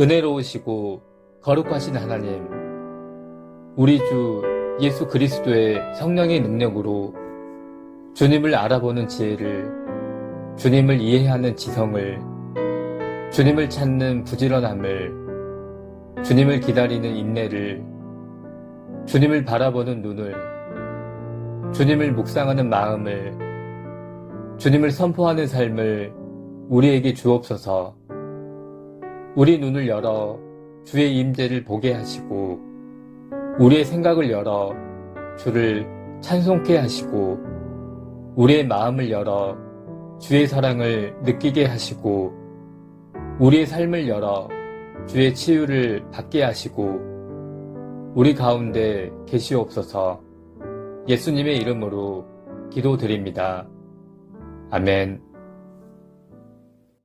은혜로우시고 거룩하신 하나님, 우리 주 예수 그리스도의 성령의 능력으로 주님을 알아보는 지혜를, 주님을 이해하는 지성을, 주님을 찾는 부지런함을, 주님을 기다리는 인내를, 주님을 바라보는 눈을, 주님을 묵상하는 마음을, 주님을 선포하는 삶을 우리에게 주옵소서. 우리 눈을 열어 주의 임재를 보게 하시고 우리의 생각을 열어 주를 찬송케 하시고 우리의 마음을 열어 주의 사랑을 느끼게 하시고 우리의 삶을 열어 주의 치유를 받게 하시고 우리 가운데 계시옵소서 예수님의 이름으로 기도드립니다. 아멘.